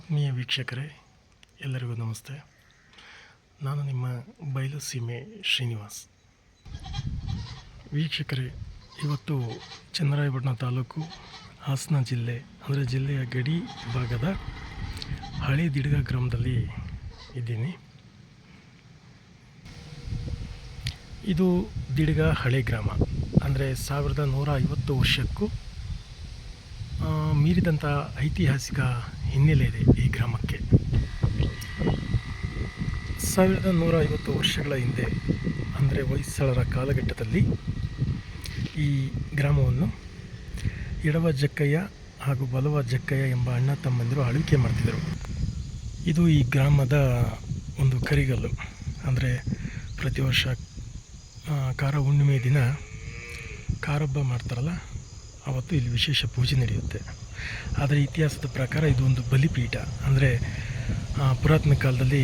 ಆತ್ಮೀಯ ವೀಕ್ಷಕರೇ, ಎಲ್ಲರಿಗೂ ನಮಸ್ತೆ. ನಾನು ನಿಮ್ಮ ಬಯಲು ಸೀಮೆ ಶ್ರೀನಿವಾಸ್. ವೀಕ್ಷಕರೇ, ಇವತ್ತು ಚನ್ನರಾಯಪಟ್ಟಣ ತಾಲೂಕು ಹಾಸನ ಜಿಲ್ಲೆ, ಅಂದರೆ ಜಿಲ್ಲೆಯ ಗಡಿ ಭಾಗದ ಹಳೆ ದಿಡ್ಗ ಗ್ರಾಮದಲ್ಲಿ ಇದ್ದೀನಿ. ಇದು ದಿಡ್ಗ ಹಳೆ ಗ್ರಾಮ, ಅಂದರೆ ಸಾವಿರದ ನೂರ ಐವತ್ತು ವರ್ಷಕ್ಕೂ ಮೀರಿದಂಥ ಐತಿಹಾಸಿಕ ಹಿನ್ನೆಲೆ ಇದೆ ಈ ಗ್ರಾಮಕ್ಕೆ. ಸಾವಿರದ ನೂರ ಐವತ್ತು ವರ್ಷಗಳ ಹಿಂದೆ, ಅಂದರೆ ಹೊಯ್ಸಳರ ಕಾಲಘಟ್ಟದಲ್ಲಿ ಈ ಗ್ರಾಮವನ್ನು ಎಡವ ಜಕ್ಕಯ್ಯ ಹಾಗೂ ಬಲವ ಜಕ್ಕಯ್ಯ ಎಂಬ ಅಣ್ಣ ತಮ್ಮಂದಿರು ಆಳ್ವಿಕೆ ಮಾಡ್ತಿದ್ದರು ಇದು ಈ ಗ್ರಾಮದ ಒಂದು ಕರಿಗಲ್ಲು. ಅಂದರೆ ಪ್ರತಿ ವರ್ಷ ಖಾರ ಹುಣ್ಣಿಮೆ ದಿನ ಕಾರಬ್ಬ ಮಾಡ್ತಾರಲ್ಲ ಆವತ್ತು ಇಲ್ಲಿ ವಿಶೇಷ ಪೂಜೆ ನಡೆಯುತ್ತೆ. ಆದರೆ ಇತಿಹಾಸದ ಪ್ರಕಾರ ಇದು ಒಂದು ಬಲಿಪೀಠ. ಅಂದರೆ ಪುರಾತನ ಕಾಲದಲ್ಲಿ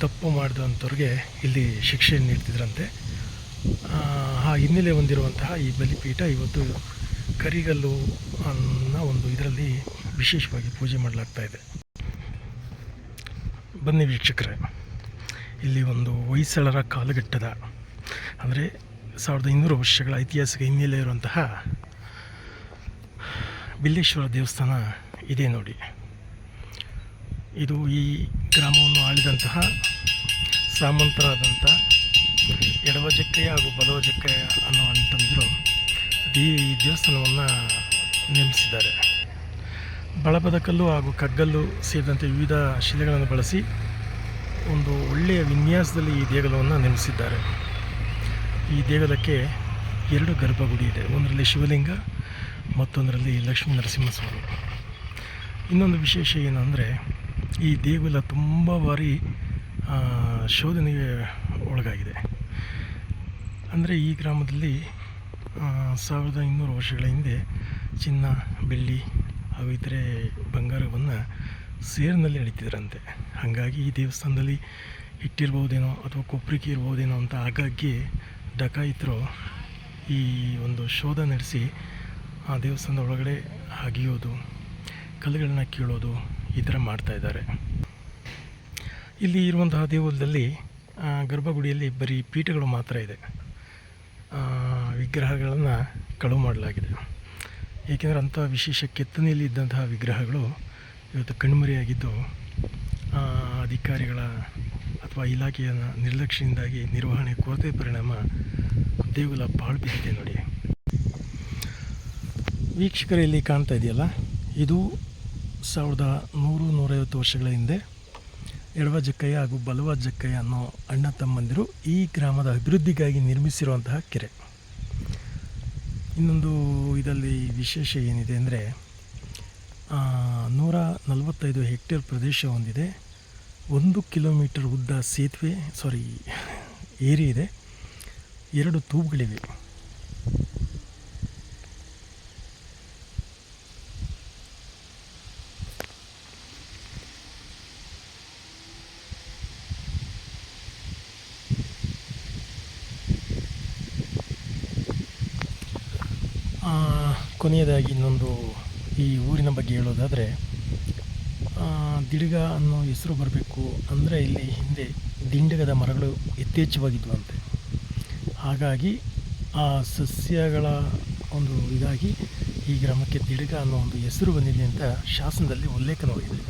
ತಪ್ಪು ಮಾಡಿದಂಥವ್ರಿಗೆ ಇಲ್ಲಿ ಶಿಕ್ಷೆ ನೀಡ್ತಿದ್ರಂತೆ. ಆ, ಆ ಹಿನ್ನೆಲೆ ಹೊಂದಿರುವಂತಹ ಈ ಬಲಿಪೀಠ ಇವತ್ತು ಕರಿಗಲ್ಲು ಅನ್ನೋ ಒಂದು ಇದರಲ್ಲಿ ವಿಶೇಷವಾಗಿ ಪೂಜೆ ಮಾಡಲಾಗ್ತಾ ಇದೆ. ಬನ್ನಿ ವೀಕ್ಷಕರೇ ಇಲ್ಲಿ ಒಂದು ಹೊಯ್ಸಳರ ಕಾಲಘಟ್ಟದ ಅಂದರೆ ಸಾವಿರದ ಇನ್ನೂರು ವರ್ಷಗಳ ಐತಿಹಾಸಿಕ ಹಿನ್ನೆಲೆ ಇರುವಂತಹ ಬಿಲ್ಲೇಶ್ವರ ದೇವಸ್ಥಾನ ಇದೆ ನೋಡಿ. ಇದು ಈ ಗ್ರಾಮವನ್ನು ಆಳಿದಂತಹ ಸಾಮಂತರಾದಂಥ ಎಡವಜಕ್ಕಯ್ಯ ಹಾಗೂ ಬಲವಜಕ್ಕಯ್ಯ ಅನ್ನೋ ಅಂತಂದರು ಈ ದೇವಸ್ಥಾನವನ್ನು ನಿರ್ಮಿಸಿದ್ದಾರೆ. ಬಳಪದಕಲ್ಲು ಹಾಗೂ ಕಗ್ಗಲ್ಲು ಸೇರಿದಂತೆ ವಿವಿಧ ಶಿಲೆಗಳನ್ನು ಬಳಸಿ ಒಂದು ಒಳ್ಳೆಯ ವಿನ್ಯಾಸದಲ್ಲಿ ಈ ದೇಗುಲವನ್ನು ನಿರ್ಮಿಸಿದ್ದಾರೆ. ಈ ದೇಗುಲಕ್ಕೆ ಎರಡು ಗರ್ಭಗುಡಿ ಇದೆ. ಒಂದರಲ್ಲಿ ಶಿವಲಿಂಗ ಮತ್ತೊಂದರಲ್ಲಿ ಲಕ್ಷ್ಮೀ ನರಸಿಂಹಸ್ವಾಮಿ. ಇನ್ನೊಂದು ವಿಶೇಷ ಏನು ಅಂದರೆ ಈ ದೇಗುಲ ತುಂಬ ಬಾರಿ ಶೋಧನೆಗೆ ಒಳಗಾಗಿದೆ. ಅಂದರೆ ಈ ಗ್ರಾಮದಲ್ಲಿ ಸಾವಿರದ ಇನ್ನೂರು ವರ್ಷಗಳ ಹಿಂದೆ ಚಿನ್ನ, ಬೆಳ್ಳಿ ಹಾಗೂ ಇತರೆ ಬಂಗಾರವನ್ನು ಸೇರಿನಲ್ಲಿ ನಡೀತಿದ್ರಂತೆ. ಹಾಗಾಗಿ ಈ ದೇವಸ್ಥಾನದಲ್ಲಿ ಇಟ್ಟಿರ್ಬೋದೇನೋ ಅಥವಾ ಕೊಬ್ಬರಿಕೆ ಇರ್ಬೋದೇನೋ ಅಂತ ಆಗಾಗ್ಗೆ ಡಕಾಯಿತರು ಈ ಒಂದು ಶೋಧ ನಡೆಸಿ ಆ ದೇವಸ್ಥಾನದ ಒಳಗಡೆ ಅಗಿಯೋದು ಕಲ್ಲುಗಳನ್ನ ಕೀಳೋದು ಈ ಥರ ಮಾಡ್ತಾಯಿದ್ದಾರೆ ಇಲ್ಲಿ ಇರುವಂತಹ ದೇಗುಲದಲ್ಲಿ ಆ, ಗರ್ಭಗುಡಿಯಲ್ಲಿ ಬರೀ ಪೀಠಗಳು ಮಾತ್ರ ಇದೆ. ವಿಗ್ರಹಗಳನ್ನು ಕಳುವು ಮಾಡಲಾಗಿದೆ. ಏಕೆಂದರೆ ಅಂಥ ವಿಶೇಷ ಕೆತ್ತನೆಯಲ್ಲಿ ಇದ್ದಂತಹ ವಿಗ್ರಹಗಳು ಇವತ್ತು ಕಣ್ಮರೆಯಾಗಿದ್ದು ಅಧಿಕಾರಿಗಳ ಅಥವಾ ಇಲಾಖೆಯ ನಿರ್ಲಕ್ಷ್ಯದಿಂದಾಗಿ ನಿರ್ವಹಣೆ ಕೊರತೆ ಪರಿಣಾಮ ದೇಗುಲ ಪಾಳು ಬಿದ್ದಿದೆ ನೋಡಿ. ವೀಕ್ಷಕರು, ಇಲ್ಲಿ ಕಾಣ್ತಾ ಇದೆಯಲ್ಲ? ಇದು ಸಾವಿರದ ನೂರು ನೂರೈವತ್ತು ವರ್ಷಗಳ ಹಿಂದೆ ಎಡವ ಜಕ್ಕಯ್ಯ ಹಾಗೂ ಬಲವ ಜಕ್ಕಯ್ಯ ಅನ್ನೋ ಅಣ್ಣ ತಮ್ಮಂದಿರು ಈ ಗ್ರಾಮದ ಅಭಿವೃದ್ಧಿಗಾಗಿ ನಿರ್ಮಿಸಿರುವಂತಹ ಕೆರೆ. ಇನ್ನೊಂದು ಇದರಲ್ಲಿ ವಿಶೇಷ ಏನಿದೆ ಅಂದರೆ ನೂರ ನಲವತ್ತೈದು ಹೆಕ್ಟೇರ್ ಪ್ರದೇಶ ಹೊಂದಿದೆ. ಒಂದು ಕಿಲೋಮೀಟರ್ ಉದ್ದ ಸೇತುವೆ, ಸಾರಿ, ಏರಿ ಇದೆ. ಎರಡು ತೂಬುಗಳಿವೆ. ಕೊನೆಯದಾಗಿ ಇನ್ನೊಂದು ಈ ಊರಿನ ಬಗ್ಗೆ ಹೇಳೋದಾದರೆ ದಿಡ್ಗ ಅನ್ನೋ ಹೆಸರು ಬರಬೇಕು ಅಂದರೆ ಇಲ್ಲಿ ಹಿಂದೆ ದಿಂಡಗದ ಮರಗಳು ಯಥೇಚ್ಛವಾಗಿದ್ವಂತೆ ಹಾಗಾಗಿ ಆ ಸಸ್ಯಗಳ ಒಂದು ಇದಾಗಿ ಈ ಗ್ರಾಮಕ್ಕೆ ದಿಡಗ ಅನ್ನೋ ಒಂದು ಹೆಸರು ಬಂದಿದೆ ಅಂತ ಶಾಸನದಲ್ಲಿ ಉಲ್ಲೇಖನವಾಗಿದೆ